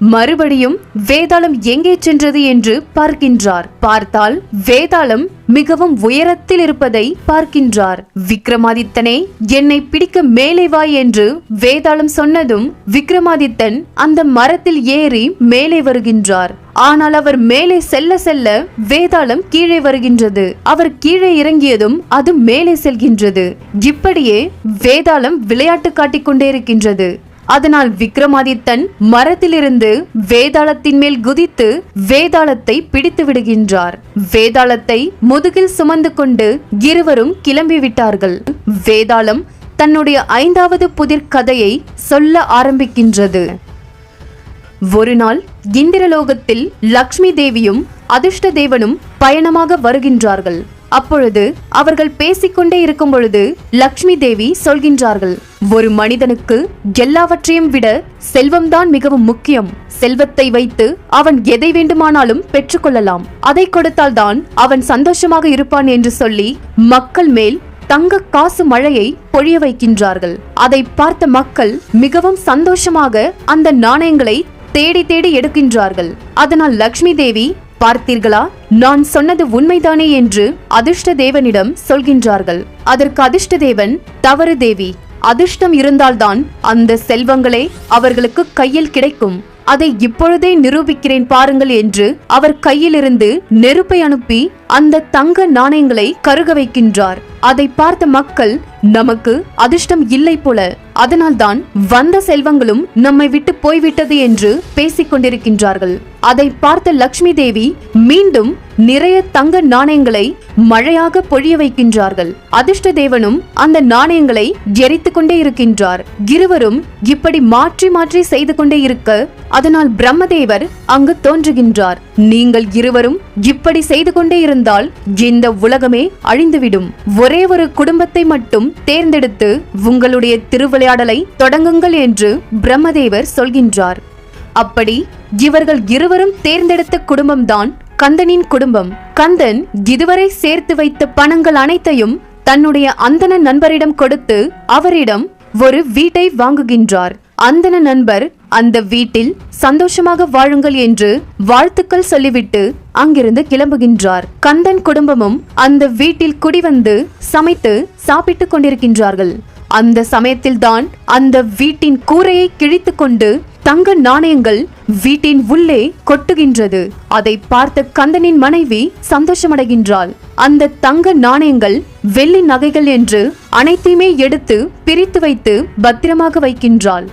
மறுபடியும் வேதாளம் எங்கே சென்றது என்று பார்க்கின்றார். பார்த்தால் வேதாளம் மிகவும் உயரத்தில் இருப்பதை பார்க்கின்றார். விக்ரமாதித்தனே என்னை பிடிக்க மேலே வா என்று வேதாளம் சொன்னதும் விக்ரமாதித்தன் அந்த மரத்தில் ஏறி மேலே வருகின்றார். ஆனால் அவர் மேலே செல்ல செல்ல வேதாளம் கீழே வருகின்றது. அவர் கீழே இறங்கியதும் அது மேலே செல்கின்றது. இப்படியே வேதாளம் விளையாட்டு காட்டிக் கொண்டே இருக்கின்றது. அதனால் விக்ரமாதித்தன் மரத்திலிருந்து வேதாளத்தின் மேல் குதித்து வேதாளத்தை பிடித்து விடுகின்றார். வேதாளத்தை முதுகில் சுமந்து கொண்டு இருவரும் கிளம்பி விட்டார்கள். வேதாளம் தன்னுடைய ஐந்தாவது புதிர் கதையை சொல்ல ஆரம்பிக்கின்றது. ஒரு நாள் இந்திரலோகத்தில் லக்ஷ்மி தேவியும் அதிர்ஷ்ட தேவனும் பயணமாக வருகின்றார்கள். அப்பொழுது அவர்கள் பேசிக்கொண்டே இருக்கும் பொழுது லக்ஷ்மி தேவி சொல்கின்றார்கள் ஒரு மனிதனுக்கு எல்லாவற்றையும் விட செல்வம்தான் மிகவும் முக்கியம். செல்வத்தை வைத்து அவன் எதை வேண்டுமானாலும் பெற்றுக்கொள்ளலாம் அதை கொடுத்தால்தான் அவன் சந்தோஷமாக இருப்பான் என்று சொல்லி மக்கள் மேல் தங்க காசு மழையை பொழிய வைக்கின்றார்கள். அதை பார்த்த மக்கள் மிகவும் சந்தோஷமாக அந்த நாணயங்களை தேடி தேடி எடுக்கின்றார்கள். அதனால் லக்ஷ்மி தேவி பார்த்தீர்களா? நான் சொன்னது உண்மைதானே என்று அதிர்ஷ்ட தேவனிடம் சொல்கின்றார்கள். அதற்கு அதிர்ஷ்ட தேவன் தவறு தேவி அதிர்ஷ்டம் இருந்தால்தான் அந்த செல்வங்களே அவர்களுக்கு கையில் கிடைக்கும். அதை இப்பொழுதே நிரூபிக்கிறேன் பாருங்கள் என்று அவர் கையிலிருந்து நெருப்பை அனுப்பி அந்த தங்க நாணயங்களை கருக வைக்கின்றார். அதை பார்த்த மக்கள் நமக்கு அதிர்ஷ்டம் இல்லை போல. அதனால்தான் வந்த செல்வங்களும் நம்மை விட்டு போய்விட்டது என்று பேசிக் கொண்டிருக்கின்றார்கள். அதை பார்த்த லக்ஷ்மி தேவி மீண்டும் நிறைய தங்க நாணயங்களை மழையாக பொழிய வைக்கின்றார்கள். அதிர்ஷ்ட தேவனும் அந்த நாணயங்களை எரித்து கொண்டே இருக்கின்றார். இருவரும் இப்படி மாற்றி மாற்றி செய்து கொண்டே இருக்க அதனால் பிரம்மதேவர் அங்கு தோன்றுகின்றார். நீங்கள் இருவரும் இப்படி செய்து கொண்டே இருந்தால் இந்த உலகமே அழிந்துவிடும். ஒரே ஒரு குடும்பத்தை மட்டும் தேர்ந்தெடுத்து உங்களுடைய திருவிளையாடலை தொடங்குங்கள் என்று பிரம்மதேவர் சொல்கின்றார். அப்படி இவர்கள் இருவரும் தேர்ந்தெடுத்த குடும்பம்தான் கந்தனின் குடும்பம். கந்தன் இதுவரை சேர்த்து வைத்த பணங்கள் அனைத்தையும் தன்னுடைய அந்தன நண்பரிடம் கொடுத்து அவரிடம் ஒரு வீட்டை வாங்குகின்றார். அந்தன நண்பர் அந்த வீட்டில் சந்தோஷமாக வாழுங்கள் என்று வாழ்த்துக்கள் சொல்லிவிட்டு அங்கிருந்து கிளம்புகின்றார். கந்தன் குடும்பமும் அந்த வீட்டில் குடிவந்து சமைத்து சாப்பிட்டுக் கொண்டிருக்கின்றார்கள். அந்த சமயத்தில்தான் அந்த வீட்டின் கூரையை கிழித்து கொண்டு தங்க நாணயங்கள் வீட்டின் உள்ளே கொட்டுகின்றது. அதை பார்த்த கந்தனின் மனைவி சந்தோஷமடைகின்றாள். அந்த தங்க நாணயங்கள் வெள்ளி நகைகள் என்று அனைத்தையுமே எடுத்து பிரித்து வைத்து பத்திரமாக வைக்கின்றாள்.